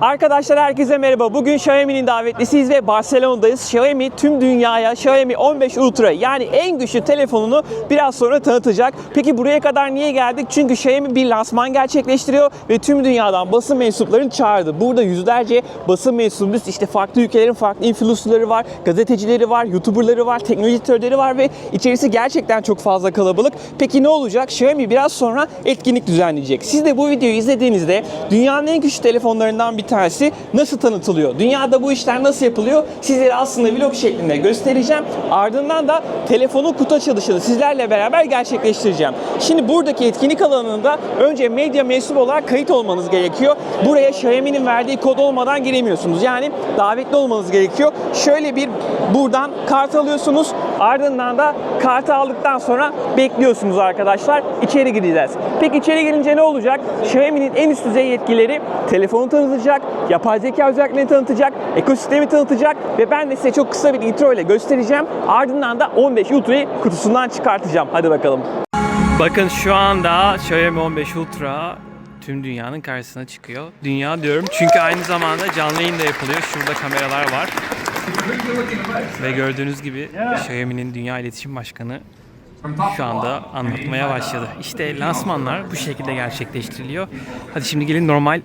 Arkadaşlar herkese merhaba. Bugün Xiaomi'nin davetlisiyiz ve Barcelona'dayız. Xiaomi tüm dünyaya Xiaomi 15 Ultra yani en güçlü telefonunu biraz sonra tanıtacak. Peki buraya kadar niye geldik? Çünkü Xiaomi bir lansman gerçekleştiriyor ve tüm dünyadan basın mensuplarını çağırdı. Burada yüzlerce basın mensubu, işte farklı ülkelerin farklı influencerları var, gazetecileri var, youtuberları var, teknoloji editörleri var ve içerisi gerçekten çok fazla kalabalık. Peki ne olacak? Xiaomi biraz sonra etkinlik düzenleyecek. Siz de bu videoyu izlediğinizde dünyanın en güçlü telefonlarından bir tanesi nasıl tanıtılıyor? Dünyada bu işler nasıl yapılıyor? Sizlere aslında vlog şeklinde göstereceğim. Ardından da telefonun kutu açılışını sizlerle beraber gerçekleştireceğim. Şimdi buradaki etkinlik alanında önce medya mensubu olarak kayıt olmanız gerekiyor. Buraya Xiaomi'nin verdiği kod olmadan giremiyorsunuz. Yani davetli olmanız gerekiyor. Şöyle bir buradan kart alıyorsunuz. Ardından da kartı aldıktan sonra bekliyorsunuz arkadaşlar. İçeri gireceğiz. Peki içeri girince ne olacak? Xiaomi'nin en üst düzey yetkileri telefonu tanıtacak, yapay zeka özelliklerini tanıtacak, ekosistemi tanıtacak ve ben de size çok kısa bir intro ile göstereceğim. Ardından da 15 Ultra'yı kutusundan çıkartacağım. Hadi bakalım. Bakın şu anda Xiaomi 15 Ultra tüm dünyanın karşısına çıkıyor. Dünya diyorum çünkü aynı zamanda canlı yayın da yapılıyor. Şurada kameralar var. Ve gördüğünüz gibi Xiaomi'nin Dünya İletişim Başkanı şu anda anlatmaya başladı. İşte lansmanlar bu şekilde gerçekleştiriliyor. Hadi şimdi gelin normal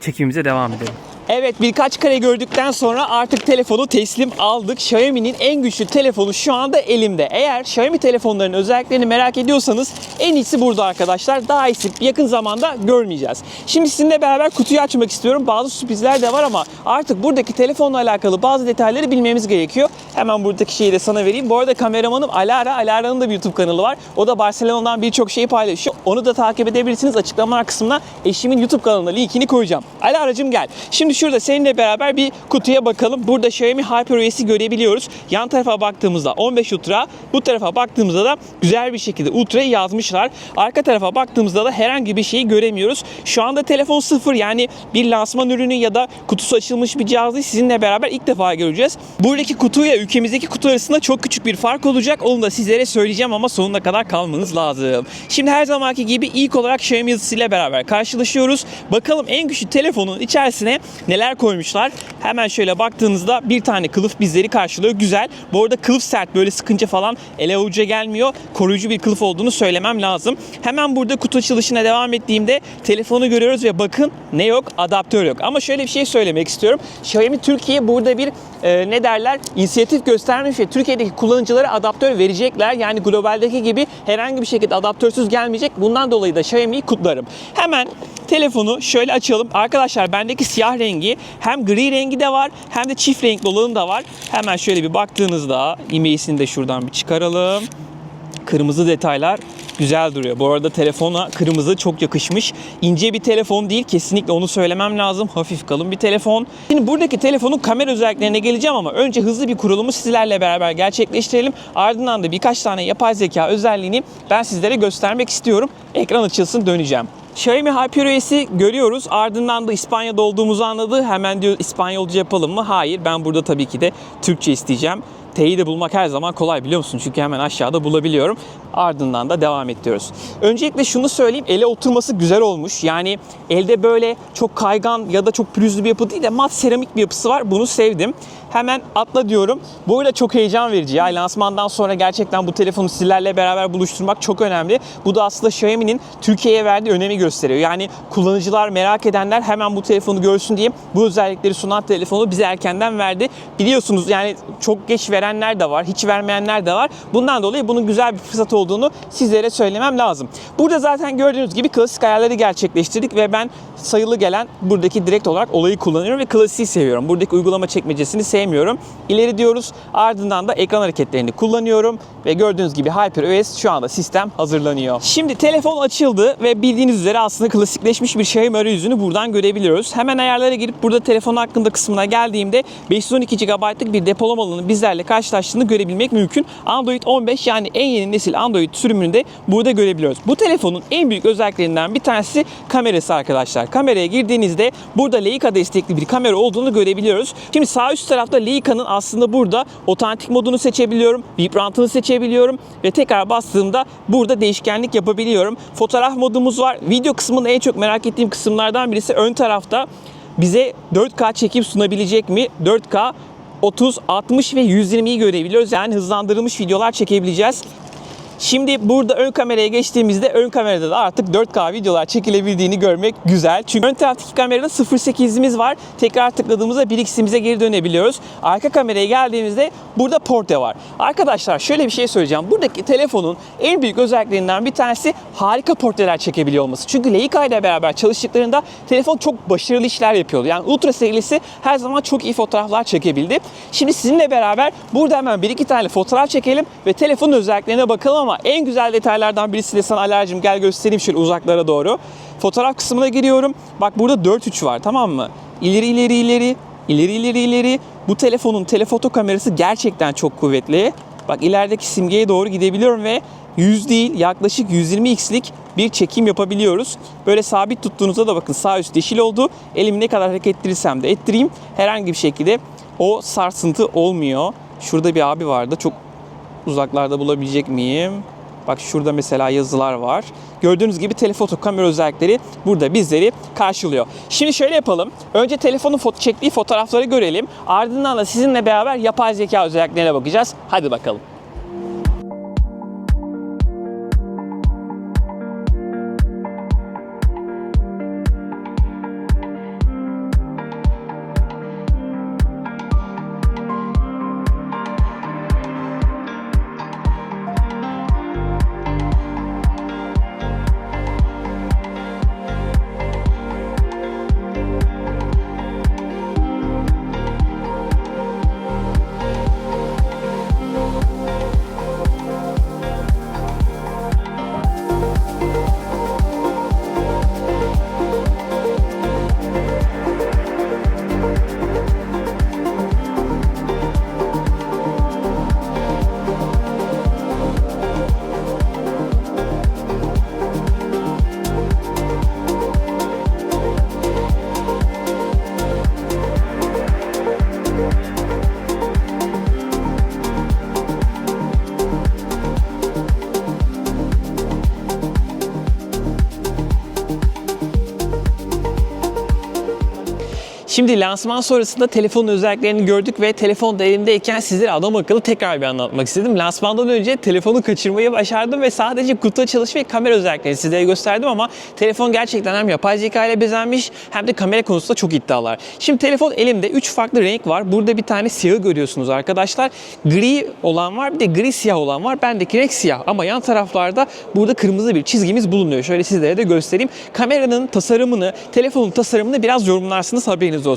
çekimimize devam edelim. Evet birkaç kare gördükten sonra artık telefonu teslim aldık. Xiaomi'nin en güçlü telefonu şu anda elimde. Eğer Xiaomi telefonlarının özelliklerini merak ediyorsanız en iyisi burada arkadaşlar. Daha iyisi yakın zamanda görmeyeceğiz. Şimdi sizinle beraber kutuyu açmak istiyorum. Bazı sürprizler de var ama artık buradaki telefonla alakalı bazı detayları bilmemiz gerekiyor. Hemen buradaki şeyi de sana vereyim. Bu arada kameramanım Alara. Alara'nın da bir YouTube kanalı var. O da Barcelona'dan birçok şeyi paylaşıyor. Onu da takip edebilirsiniz. Açıklamalar kısmına eşimin YouTube kanalına linkini koyacağım. Alara'cığım gel. Şimdi şurada seninle beraber bir kutuya bakalım. Burada Xiaomi HyperOS'i görebiliyoruz. Yan tarafa baktığımızda 15 Ultra, bu tarafa baktığımızda da güzel bir şekilde Ultra'yı yazmışlar. Arka tarafa baktığımızda da herhangi bir şeyi göremiyoruz. Şu anda telefon sıfır yani bir lansman ürünü ya da kutusu açılmış bir cihazı sizinle beraber ilk defa göreceğiz. Buradaki kutuyla ülkemizdeki kutu arasında çok küçük bir fark olacak. Onu da sizlere söyleyeceğim ama sonuna kadar kalmanız lazım. Şimdi her zamanki gibi ilk olarak Xiaomi yazısıyla beraber karşılaşıyoruz. Bakalım en güçlü telefonun içerisine neler koymuşlar. Hemen şöyle baktığınızda bir tane kılıf bizleri karşılıyor. Güzel. Bu arada kılıf sert böyle sıkınca falan ele avuca gelmiyor. Koruyucu bir kılıf olduğunu söylemem lazım. Hemen burada kutu açılışına devam ettiğimde telefonu görüyoruz ve bakın ne yok? Adaptör yok. Ama şöyle bir şey söylemek istiyorum. Xiaomi Türkiye burada bir e, ne derler inisiyatif göstermiş ve Türkiye'deki kullanıcılara adaptör verecekler. Yani globaldeki gibi herhangi bir şekilde adaptörsüz gelmeyecek. Bundan dolayı da Xiaomi'yi kutlarım. Hemen telefonu şöyle açalım. Arkadaşlar bendeki siyah rengi hem gri rengi de var hem de çift renkli olanı da var. Hemen şöyle bir baktığınızda imeyisini de şuradan bir çıkaralım. Kırmızı detaylar güzel duruyor. Bu arada telefona kırmızı çok yakışmış. İnce bir telefon değil. Kesinlikle onu söylemem lazım. Hafif kalın bir telefon. Şimdi buradaki telefonun kamera özelliklerine geleceğim ama önce hızlı bir kurulumu sizlerle beraber gerçekleştirelim. Ardından da birkaç tane yapay zeka özelliğini ben sizlere göstermek istiyorum. Ekran açılsın döneceğim. Xiaomi HyperOS'i görüyoruz. Ardından da İspanya'da olduğumuzu anladı. Hemen diyor İspanyolca yapalım mı? Hayır. Ben burada tabii ki de Türkçe isteyeceğim. T'yi de bulmak her zaman kolay biliyor musun? Çünkü hemen aşağıda bulabiliyorum. Ardından da devam ediyoruz. Öncelikle şunu söyleyeyim. Ele oturması güzel olmuş. Yani elde böyle çok kaygan ya da çok pürüzlü bir yapı değil de mat seramik bir yapısı var. Bunu sevdim. Hemen atla diyorum. Bu arada çok heyecan verici ya. Lansmandan sonra gerçekten bu telefonu sizlerle beraber buluşturmak çok önemli. Bu da aslında Xiaomi'nin Türkiye'ye verdiği önemi gösteriyor. Yani kullanıcılar merak edenler hemen bu telefonu görsün diye bu özellikleri sunan telefonu bize erkenden verdi. Biliyorsunuz yani çok geç verenler de var, hiç vermeyenler de var. Bundan dolayı bunun güzel bir fırsat olduğunu sizlere söylemem lazım. Burada zaten gördüğünüz gibi klasik ayarları gerçekleştirdik ve ben sayılı gelen buradaki direkt olarak olayı kullanıyorum ve klasiği seviyorum. Buradaki uygulama çekmecesini sevmiyorum. İleri diyoruz. Ardından da ekran hareketlerini kullanıyorum ve gördüğünüz gibi HyperOS şu anda sistem hazırlanıyor. Şimdi telefon açıldı ve bildiğiniz üzere aslında klasikleşmiş bir Xiaomi arayüzünü buradan görebiliyoruz. Hemen ayarlara girip burada telefon hakkında kısmına geldiğimde 512 GB'lık bir depolama alanı bizlerle karşılaştığını görebilmek mümkün. Android 15 yani en yeni nesil Android sürümünü de burada görebiliyoruz. Bu telefonun en büyük özelliklerinden bir tanesi kamerası arkadaşlar. Kameraya girdiğinizde burada Leica destekli bir kamera olduğunu görebiliyoruz. Şimdi sağ üst tarafta Leica'nın aslında burada otantik modunu seçebiliyorum, vibrantını seçebiliyorum ve tekrar bastığımda burada değişkenlik yapabiliyorum. Fotoğraf modumuz var. Video kısmında en çok merak ettiğim kısımlardan birisi ön tarafta bize 4K çekim sunabilecek mi? 4K 30, 60 ve 120'yi görebiliyoruz. Yani hızlandırılmış videolar çekebileceğiz. Şimdi burada ön kameraya geçtiğimizde ön kamerada da artık 4K videolar çekilebildiğini görmek güzel. Çünkü ön taraftaki kamerada 0.8'imiz var. Tekrar tıkladığımızda 1x'imize geri dönebiliyoruz. Arka kameraya geldiğimizde burada portre var. Arkadaşlar şöyle bir şey söyleyeceğim. Buradaki telefonun en büyük özelliklerinden bir tanesi harika portreler çekebiliyor olması. Çünkü Leica ile beraber çalıştıklarında telefon çok başarılı işler yapıyordu. Yani Ultra serisi her zaman çok iyi fotoğraflar çekebildi. Şimdi sizinle beraber burada hemen bir iki tane fotoğraf çekelim ve telefonun özelliklerine bakalım ama en güzel detaylardan birisi de sana alerjim gel göstereyim şöyle uzaklara doğru. Fotoğraf kısmına giriyorum. Bak burada 4.3 var tamam mı? İleri ileri ileri, ileri ileri ileri. Bu telefonun telefoto kamerası gerçekten çok kuvvetli. Bak ilerideki simgeye doğru gidebiliyorum ve 100 değil yaklaşık 120x'lik bir çekim yapabiliyoruz. Böyle sabit tuttuğunuzda da bakın sağ üst yeşil oldu. Elimi ne kadar hareket ettirirsem de ettireyim herhangi bir şekilde o sarsıntı olmuyor. Şurada bir abi vardı. Çok uzaklarda bulabilecek miyim? Bak şurada mesela yazılar var. Gördüğünüz gibi telefoto kamera özellikleri burada bizleri karşılıyor. Şimdi şöyle yapalım. Önce telefonun foto çektiği fotoğrafları görelim. Ardından da sizinle beraber yapay zeka özelliklerine bakacağız. Hadi bakalım. Şimdi lansman sonrasında telefonun özelliklerini gördük ve telefon da elimdeyken sizlere adam akıllı tekrar bir anlatmak istedim. Lansmandan önce telefonu kaçırmayı başardım ve sadece kutu açılışı ve kamera özelliklerini sizlere gösterdim ama telefon gerçekten hem yapay zeka ile bezenmiş hem de kamera konusunda çok iddialar. Şimdi telefon elimde 3 farklı renk var. Burada bir tane siyahı görüyorsunuz arkadaşlar. Gri olan var bir de gri siyah olan var. Bendeki renk siyah ama yan taraflarda burada kırmızı bir çizgimiz bulunuyor. Şöyle sizlere de göstereyim. Kameranın tasarımını, telefonun tasarımını biraz yorumlarsınız haberiniz olsun.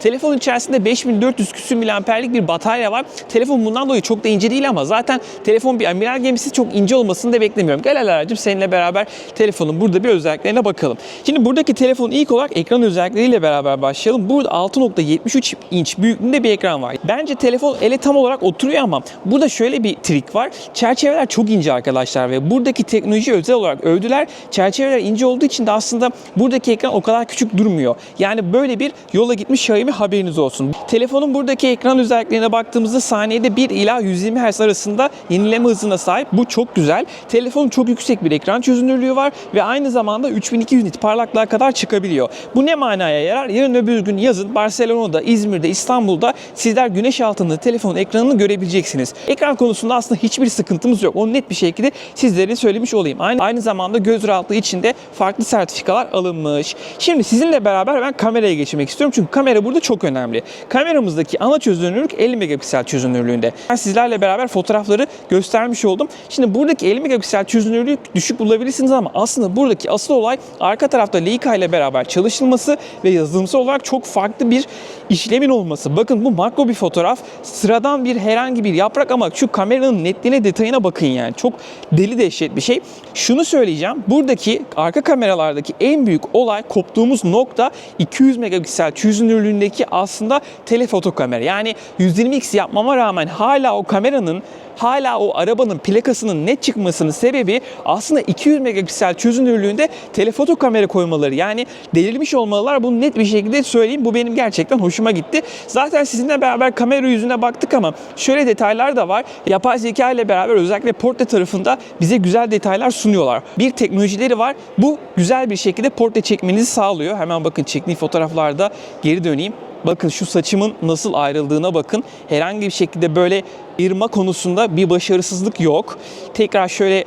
Telefonun içerisinde 5400 küsür miliamperlik bir batarya var. Telefon bundan dolayı çok da ince değil ama zaten telefon bir amiral gemisi çok ince olmasını da beklemiyorum. Gel Alara'cığım seninle beraber telefonun burada bir özelliklerine bakalım. Şimdi buradaki telefonun ilk olarak ekran özellikleriyle beraber başlayalım. Burada 6.73 inç büyüklüğünde bir ekran var. Bence telefon ele tam olarak oturuyor ama burada şöyle bir trik var. Çerçeveler çok ince arkadaşlar ve buradaki teknoloji özel olarak övdüler. Çerçeveler ince olduğu için de aslında buradaki ekran o kadar küçük durmuyor. Yani böyle bir yola gitmiş Xiaomi haberiniz olsun. Telefonun buradaki ekran özelliklerine baktığımızda saniyede 1 ila 120 Hz arasında yenileme hızına sahip. Bu çok güzel. Telefonun çok yüksek bir ekran çözünürlüğü var ve aynı zamanda 3200 nit parlaklığa kadar çıkabiliyor. Bu ne manaya yarar? Yarın öbür gün yazın Barcelona'da, İzmir'de, İstanbul'da sizler güneş altında telefonun ekranını görebileceksiniz. Ekran konusunda aslında hiçbir sıkıntımız yok. Onu net bir şekilde sizlere söylemiş olayım. Aynı, aynı zamanda göz rahatlığı için de farklı sertifikalar alınmış. Şimdi sizinle beraber ben kameraya geçmek istiyorum. Çünkü kamera burada çok önemli. Kameramızdaki ana çözünürlük 50 megapiksel çözünürlüğünde. Ben sizlerle beraber fotoğrafları göstermiş oldum. Şimdi buradaki 50 megapiksel çözünürlük düşük bulabilirsiniz ama aslında buradaki asıl olay arka tarafta Leica ile beraber çalışılması ve yazılımsal olarak çok farklı bir işlemin olması. Bakın bu makro bir fotoğraf. Sıradan bir herhangi bir yaprak ama şu kameranın netliğine detayına bakın yani. Çok deli dehşet bir şey. Şunu söyleyeceğim. Buradaki arka kameralardaki en büyük olay koptuğumuz nokta 200 megapiksel çözünürlüğündeki aslında telefoto kamera. Yani 120x yapmama rağmen hala o kameranın hala o arabanın plakasının net çıkmasının sebebi aslında 200 megapiksel çözünürlüğünde telefoto kamera koymaları. Yani delirmiş olmalılar bunu net bir şekilde söyleyeyim. Bu benim gerçekten hoşuma gitti. Zaten sizinle beraber kamera yüzüne baktık ama şöyle detaylar da var. Yapay zeka ile beraber özellikle portre tarafında bize güzel detaylar sunuyorlar. Bir teknolojileri var. Bu güzel bir şekilde portre çekmenizi sağlıyor. Hemen bakın çektiğim fotoğraflarda geri döneyim. Bakın şu saçımın nasıl ayrıldığına bakın. Herhangi bir şekilde böyle irma konusunda bir başarısızlık yok. Tekrar şöyle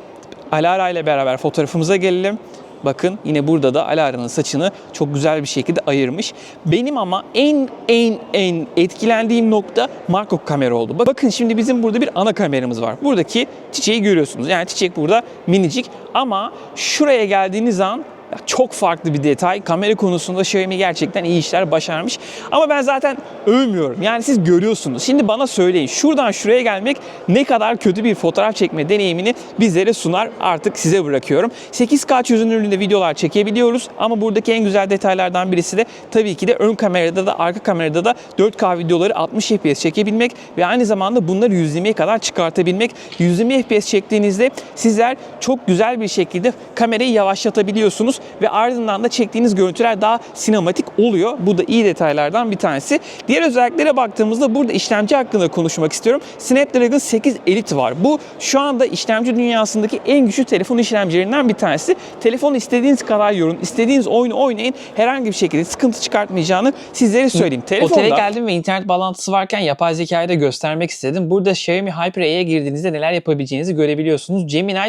Alara ile beraber fotoğrafımıza gelelim. Bakın yine burada da Alara'nın saçını çok güzel bir şekilde ayırmış. Benim ama en en en etkilendiğim nokta makro kamera oldu. Bak- Bakın şimdi bizim burada bir ana kameramız var. Buradaki çiçeği görüyorsunuz. Yani çiçek burada minicik ama şuraya geldiğiniz an çok farklı bir detay. Kamera konusunda Xiaomi gerçekten iyi işler başarmış. Ama ben zaten övmüyorum. Yani siz görüyorsunuz. Şimdi bana söyleyin. Şuradan şuraya gelmek ne kadar kötü bir fotoğraf çekme deneyimini bizlere sunar. Artık size bırakıyorum. 8K çözünürlüğünde videolar çekebiliyoruz. Ama buradaki en güzel detaylardan birisi de tabii ki de ön kamerada da arka kamerada da 4K videoları 60 FPS çekebilmek ve aynı zamanda bunları 120'ye kadar çıkartabilmek. 120 FPS çektiğinizde sizler çok güzel bir şekilde kamerayı yavaşlatabiliyorsunuz ve ardından da çektiğiniz görüntüler daha sinematik oluyor. Bu da iyi detaylardan bir tanesi. Diğer özelliklere baktığımızda burada işlemci hakkında konuşmak istiyorum. Snapdragon 8 Elite var. Bu şu anda işlemci dünyasındaki en güçlü telefon işlemcilerinden bir tanesi. Telefonu istediğiniz kadar yorun, istediğiniz oyunu oynayın. Herhangi bir şekilde sıkıntı çıkartmayacağını sizlere söyleyeyim. Telefonda Otele geldim ve internet bağlantısı varken yapay zekayı da göstermek istedim. Burada Xiaomi Hyper E'ye girdiğinizde neler yapabileceğinizi görebiliyorsunuz. Gemini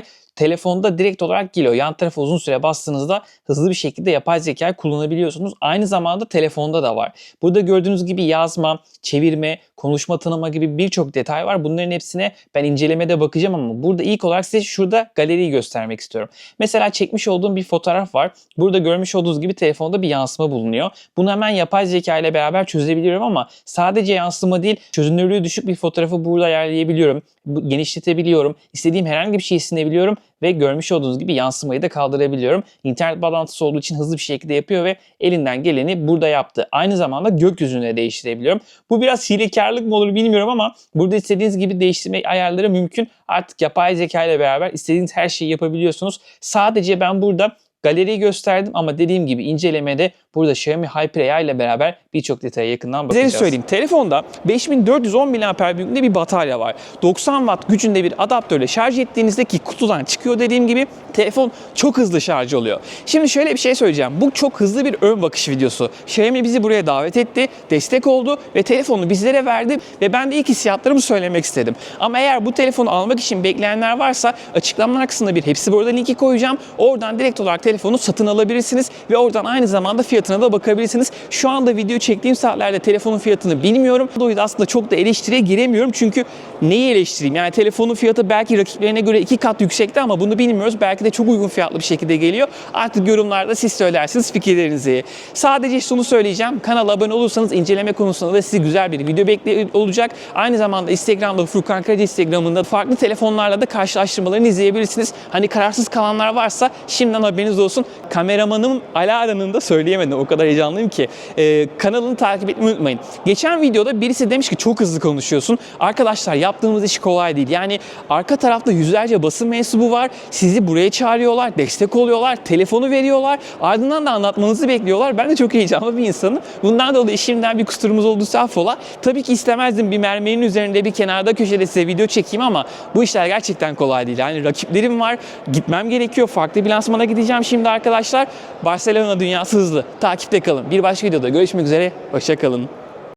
telefonda direkt olarak geliyor. Yan tarafa uzun süre bastığınızda hızlı bir şekilde yapay zekayı kullanabiliyorsunuz. Aynı zamanda telefonda da var. Burada gördüğünüz gibi yazma, çevirme, konuşma tanıma gibi birçok detay var. Bunların hepsine ben incelemede bakacağım ama burada ilk olarak size şurada galeriyi göstermek istiyorum. Mesela çekmiş olduğum bir fotoğraf var. Burada görmüş olduğunuz gibi telefonda bir yansıma bulunuyor. Bunu hemen yapay zeka ile beraber çözebiliyorum ama sadece yansıma değil çözünürlüğü düşük bir fotoğrafı burada ayarlayabiliyorum. Genişletebiliyorum. İstediğim herhangi bir şeyi silebiliyorum ve görmüş olduğunuz gibi yansımayı da kaldırabiliyorum. İnternet bağlantısı olduğu için hızlı bir şekilde yapıyor ve elinden geleni burada yaptı. Aynı zamanda gökyüzünü de değiştirebiliyorum. Bu biraz hilekarlık mı olur bilmiyorum ama burada istediğiniz gibi değiştirme ayarları mümkün. Artık yapay zeka ile beraber istediğiniz her şeyi yapabiliyorsunuz. Sadece ben burada galeriyi gösterdim ama dediğim gibi incelemede burada Xiaomi Hyper AI ile beraber birçok detaya yakından bakacağız. Size söyleyeyim. Telefonda 5410 mAh büyüklüğünde bir batarya var. 90 Watt gücünde bir adaptörle şarj ettiğinizde ki kutudan çıkıyor dediğim gibi telefon çok hızlı şarj oluyor. Şimdi şöyle bir şey söyleyeceğim. Bu çok hızlı bir ön bakış videosu. Xiaomi bizi buraya davet etti, destek oldu ve telefonu bizlere verdi ve ben de ilk hissiyatlarımı söylemek istedim. Ama eğer bu telefonu almak için bekleyenler varsa açıklamalar kısmında bir hepsi burada linki koyacağım. Oradan direkt olarak telefonu satın alabilirsiniz ve oradan aynı zamanda fiyatına da bakabilirsiniz. Şu anda video çektiğim saatlerde telefonun fiyatını bilmiyorum. O yüzden aslında çok da eleştiriye giremiyorum çünkü neyi eleştireyim? Yani telefonun fiyatı belki rakiplerine göre iki kat yüksekte ama bunu bilmiyoruz. Belki de çok uygun fiyatlı bir şekilde geliyor. Artık yorumlarda siz söylersiniz fikirlerinizi. Sadece şunu söyleyeceğim. Kanala abone olursanız inceleme konusunda da size güzel bir video bekliyor olacak. Aynı zamanda Instagram'da Furkan Karaca Instagram'ında farklı telefonlarla da karşılaştırmalarını izleyebilirsiniz. Hani kararsız kalanlar varsa şimdiden haberiniz olsun. Kameramanım Alara'nın da söyleyemedim. O kadar heyecanlıyım ki. Ee, kanalını takip etmeyi unutmayın. Geçen videoda birisi demiş ki çok hızlı konuşuyorsun. Arkadaşlar yaptığımız iş kolay değil. Yani arka tarafta yüzlerce basın mensubu var. Sizi buraya çağırıyorlar, destek oluyorlar, telefonu veriyorlar. Ardından da anlatmanızı bekliyorlar. Ben de çok heyecanlı bir insanım. Bundan dolayı şimdiden bir kusurumuz olduysa affola. Tabii ki istemezdim bir mermerin üzerinde bir kenarda köşede size video çekeyim ama bu işler gerçekten kolay değil. Yani rakiplerim var, gitmem gerekiyor. Farklı bir lansmana gideceğim şimdi arkadaşlar. Barcelona dünyası hızlı. Takipte kalın. Bir başka videoda görüşmek üzere. Hoşça kalın.